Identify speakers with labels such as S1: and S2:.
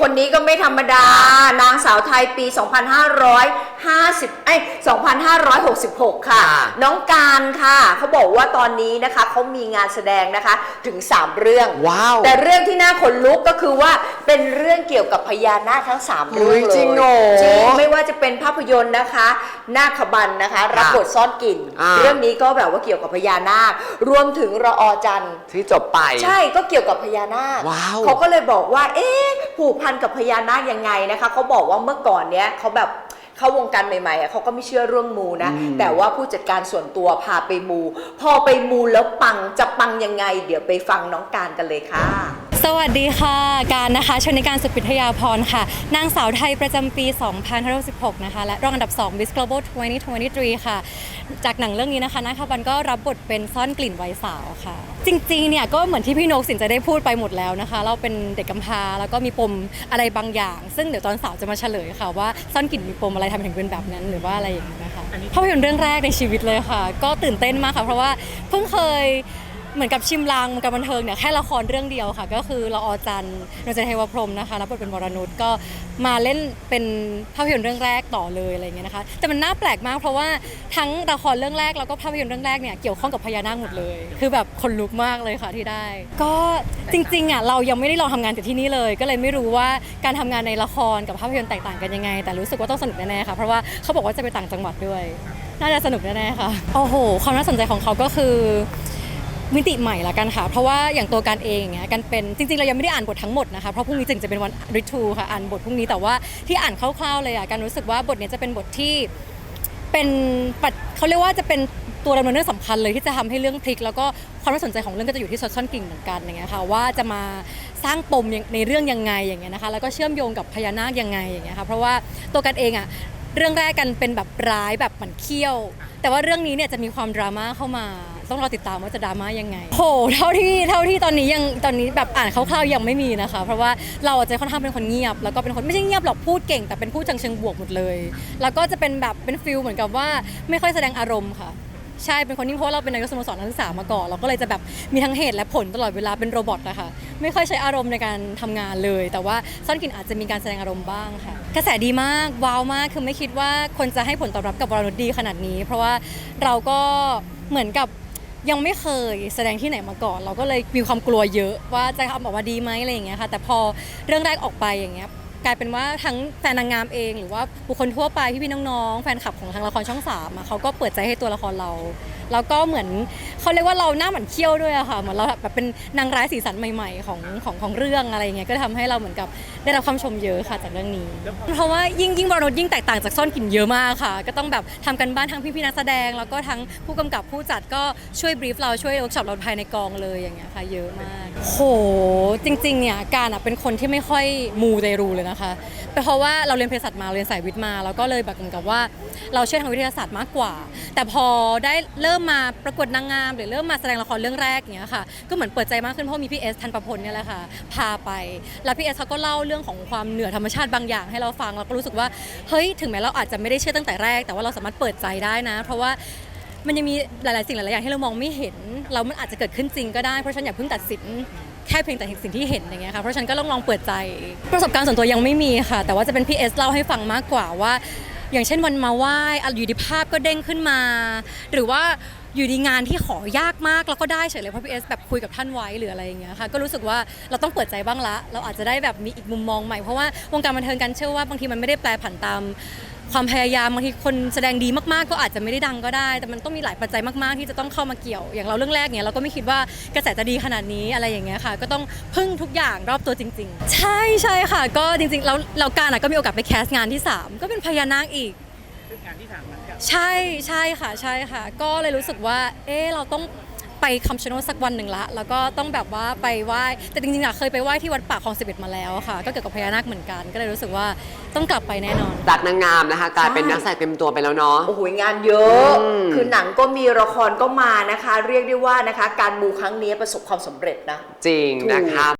S1: คนนี้ก็ไม่ธรรมดา นางสาวไทยปี 2550เอ้ย2566ค่ะ
S2: ค่ะ
S1: น้องการค่ะเขาบอกว่าตอนนี้นะคะเขามีงานแสดงนะคะถึง 3 เรื่อง
S2: ว้าว
S1: แต่เรื่องที่น่าขนลุกก็คือว่าเป็นเรื่องเกี่ยวกับพญานาคทั้ง 3 เรื่องเลย
S2: จริงเหรอ
S1: จริงไม่ว่าจะเป็นภาพยนตร์นะคะ นาคบันนะคะ รับบทซ่อนกลิ่น
S2: อ่า
S1: เรื่องนี้ก็แบบว่าเกี่ยวกับพญานาค รวมถึงระออจันทร์
S2: ที่จบไป
S1: ใช่ก็เกี่ยวกับพญานาค
S2: ว้าว
S1: เขาก็เลยบอกว่า เอ๊ะ ผูกพันกับพญานาคยังไงนะคะเขาบอกว่าเมื่อก่อนเนี้ยเขาแบบเข้าวงการใหม่ๆอะเขาก็ไม่เชื่อเรื่องมูนะแต่ว่าผู้จัดการส่วนตัวพาไปมู พอไปมูแล้วปังจะปังยังไง เดี๋ยวไปฟังน้องการกันเลยค่ะ
S3: ส วัสดีค่ะ การนะคะชนิการสุพิทยาพรค่ะ นางสาวไทยประจำปี 2516 นะคะ และรองอันดับ 2 Miss Global 2023 ค่ะ จากหนังเรื่องนี้นะคะนะคะบันก็รับบทเป็นซ่อนกลิ่นวัยสาวค่ะ จริงๆ เนี่ยก็เหมือนที่พี่นกสินจะได้พูดไปหมดแล้วนะคะ เราเป็นเด็กกำพร้าแล้วก็มีปมอะไรบางอย่าง ซึ่งเดี๋ยวตอนสาวจะมาเฉลยค่ะว่าซ่อนกลิ่นมีปมอะไรทำไมถึงเป็นแบบนั้นหรือว่าอะไรอย่างนี้ยนะคะภาพยนตร์เรื่องแรกในชีวิตเลยค่ะ ก็ตื่นเต้นมากค่ะเพราะว่าเพิ่งเคย เหมือนกับชิมลางวงการบันเทิงเนี่ยแค่ละครเรื่องเดียวค่ะ ก็คือละออจันทร์นนเทวพรหมนะคะรับบทเป็นวรนุชก็มาเล่นเป็นภาพยนตร์เรื่องแรกต่อเลยอะไรเงี้ยนะคะแต่มันน่าแปลกมากเพราะว่าทั้งละครเรื่องแรกแล้วก็ภาพยนตร์เรื่องแรกเนี่ยเกี่ยวข้องกับพญานาคหมดเลย คือแบบคนลุกมากเลยค่ะที่ได้ ก็จริงๆอะเรายังไม่ได้ลองทำงานจากที่นี่เลย ก็เลยไม่รู้ว่าการทำงานในละครกับภาพยนตร์แตกต่างกันยังไง แต่รู้สึกว่าต้องสนุกแน่ๆค่ะเพราะว่าเขาบอกว่าจะไปต่างจังหวัดด้วย น่าจะสนุกแน่ๆค่ะโอ้โหความน่าสนใจของเขาก็คือ มิติใหม่ละกันค่ะ เพราะว่าอย่างตัวการเองอย่างเงี้ยกันเป็นจริงๆ เรายังไม่ได้อ่านบททั้งหมดนะคะ เพราะพรุ่งนี้จึงจะเป็นวันริทูค่ะอ่านบทพรุ่งนี้แต่ว่าที่อ่านคร่าวๆเลยอะกันรู้สึกว่าบทเนี้ยจะเป็นบทที่เป็นปัดเขาเรียกว่าจะเป็นตัวดำเนินเรื่องสำคัญเลยที่จะทำให้เรื่องพลิก แล้วก็ความน่าสนใจของเรื่องก็จะอยู่ที่ซอสซ่อนกลิ่นเหมือนกันอย่างเงี้ยค่ะว่าจะมาสร้างปมในเรื่องยังไงอย่างเงี้ยนะคะแล้วก็เชื่อมโยงกับพญานาคยังไงอย่างเงี้ยค่ะเพราะว่าตัวกันเองอะเรื่องแรกกันเป็นแบบร้ายแบบหมันเขี้ยว แต่ว่าเรื่องนี้เนี่ยจะมีความดราม่าเข้ามา ต้องรอติดตามว่าจะดราม่ายังไงโหเท่าที่เท่าที่ตอนนี้ยังตอนนี้แบบอ่านคร่าวๆยังไม่มีนะคะ เพราะว่าเราอาจจะค่อนข้างเป็นคนเงียบ แล้วก็เป็นคนไม่ใช่เงียบหรอกพูดเก่ง แต่เป็นพูดจังเชิงบวกหมดเลย แล้วก็จะเป็นแบบเป็นฟิลเหมือนกับว่าไม่ค่อยแสดงอารมณ์ค่ะใช่ เป็นคนที่เพราะเราเป็นนายกสโมสรนักศึกษามาก่อน เราก็เลยจะแบบมีทั้งเหตุและผลตลอดเวลาเป็นโรบอทนะคะไม่ค่อยใช้อารมณ์ในการทำงานเลย แต่ว่าซ่อนกลิ่นอาจจะมีการแสดงอารมณ์บ้างค่ะ กระแสดีมากว้าวมากคือไม่คิดว่าคนจะให้ผลตอบรับกับวรนุชดีขนาดนี้ เพราะว่าเราก็เหมือนกับ ยังไม่เคยแสดงที่ไหนมาก่อน เราก็เลยมีความกลัวเยอะว่าจะทำออกมาดีไหมอะไรอย่างเงี้ยค่ะ แต่พอเรื่องแรกออกไปอย่างเงี้ย กลายเป็นว่าทั้งแฟนนางงามเอง หรือว่าบุคคลทั่วไปพี่พี่น้องๆ แฟนคลับของทางละครช่องสามอะเขาก็เปิดใจให้ตัวละครเราแล้วก็เหมือนเขาเรียกว่าเราหน้าเหมือนเขี้ยวด้วยอะค่ะเหมือนเราแบบเป็นนางร้ายสีสันใหม่ๆของของของเรื่องอะไรอย่างเงี้ยก็ทำให้เราเหมือนกับได้รับความชมเยอะค่ะจากเรื่องนี้ เพราะว่ายิ่งยิ่งวรนุยิ่งแตกต่างจากซ่อนกลิ่นเยอะมากค่ะ ก็ต้องแบบทำกันบ้านทั้งพี่ๆนักแสดง แล้วก็ทั้งผู้กำกับผู้จัดก็ช่วยบรีฟเราช่วยเวิร์กช็อปเราภายในกองเลยอย่างเงี้ยค่ะเยอะมาก โหจริงๆเนี่ยการอะเป็นคนที่ไม่ค่อยมูเตรูเลยนะคะเพราะว่าเราเรียนเภสัชมาเรียนสายวิทย์มาแล้วก็เลยแบบเหมือนกับว่า เราเชื่อทางวิทยาศาสตร์มากกว่า แต่พอได้เริ่มมาประกวดนางงาม หรือเริ่มมาแสดงละครเรื่องแรกอย่างเงี้ยค่ะก็เหมือนเปิดใจมากขึ้นเพราะมีพี่เอสทันประพลเนี่ยแหละค่ะพาไป แล้วพี่เอสเขาก็เล่าเรื่องของความเหนือธรรมชาติบางอย่าง ให้เราฟังเราก็รู้สึกว่าเฮ้ยถึงแม้เราอาจจะไม่ได้เชื่อตั้งแต่แรก แต่ว่าเราสามารถเปิดใจได้นะ เพราะว่า มันยังมีหลาย ๆ สิ่งหลาย ๆ อย่างที่เรามองไม่เห็น เรามันอาจจะเกิดขึ้นจริงก็ได้ เพราะฉะนันอย่าเพิ่งตัดสินแค่เพียงแต่สิ่งที่เห็นอย่างเงี้ยค่ะ เพราะฉะนันก็ลองลองเปิดใจ ประสบการณ์ส่วนตัวยังไม่มีค่ะ แต่ว่าจะเป็นพี่เอสเล่าให้ฟังมากกว่าว่า อย่างเช่นวันมาไหว้อะอยู่ดีภาพก็เด้งขึ้นมา หรือว่าอยู่ดีงานที่ขอยากมากแล้วก็ได้เฉยเลยเพราะพี่เอสแบบคุยกับท่านไว้หรืออะไรอย่างเงี้ยค่ะก็รู้สึกว่าเราต้องเปิดใจบ้างละ เราอาจจะได้แบบมีอีกมุมมองใหม่เพราะว่าวงการบันเทิงกันเชื่อว่าบางทีมันไม่ได้แปลผันตาม ความพยายามบางทีคนแสดงดีมากๆ ก็อาจจะไม่ได้ดังก็ได้ แต่มันต้องมีหลายปัจจัยมากๆ ที่จะต้องเข้ามาเกี่ยว อย่างเราเรื่องแรกเนี่ยเราก็ไม่คิดว่ากระแสจะดีขนาดนี้อะไรอย่างเงี้ยค่ะ ก็ต้องพึ่งทุกอย่างรอบตัวจริง ๆ ใช่ใช่ค่ะ ก็จริงๆเราเราการอะก็มีโอกาสไปแคสต์งานที่ 3 ก็เป็นพญานาคอีกใช่ใช่ค่ะใช่ค่ะ ก็เลยรู้สึกว่า เออเราต้อง ไปคำชะโนดสักวันหนึ่งละ แล้วก็ต้องแบบว่าไปไหว้แต่จริงๆอะเคยไปไหว้ที่วัดป่าคลองสิบเอ็ดมาแล้วค่ะ ก็เกี่ยวกับพญานาคเหมือนกัน ก็เลยรู้สึกว่าต้องกลับไปแน่นอน
S2: จากนางงามนะคะ กลายเป็น
S1: ใช่
S2: นักแสดงเต็มตัวไปแล้วเนาะ
S1: โอ้โหงานเยอะ
S2: อืม
S1: คือหนังก็มีละครก็มานะคะ เรียกได้ว่านะคะ การมูครั้งนี้ประสบความสำเร็จนะ
S2: จริงนะคะ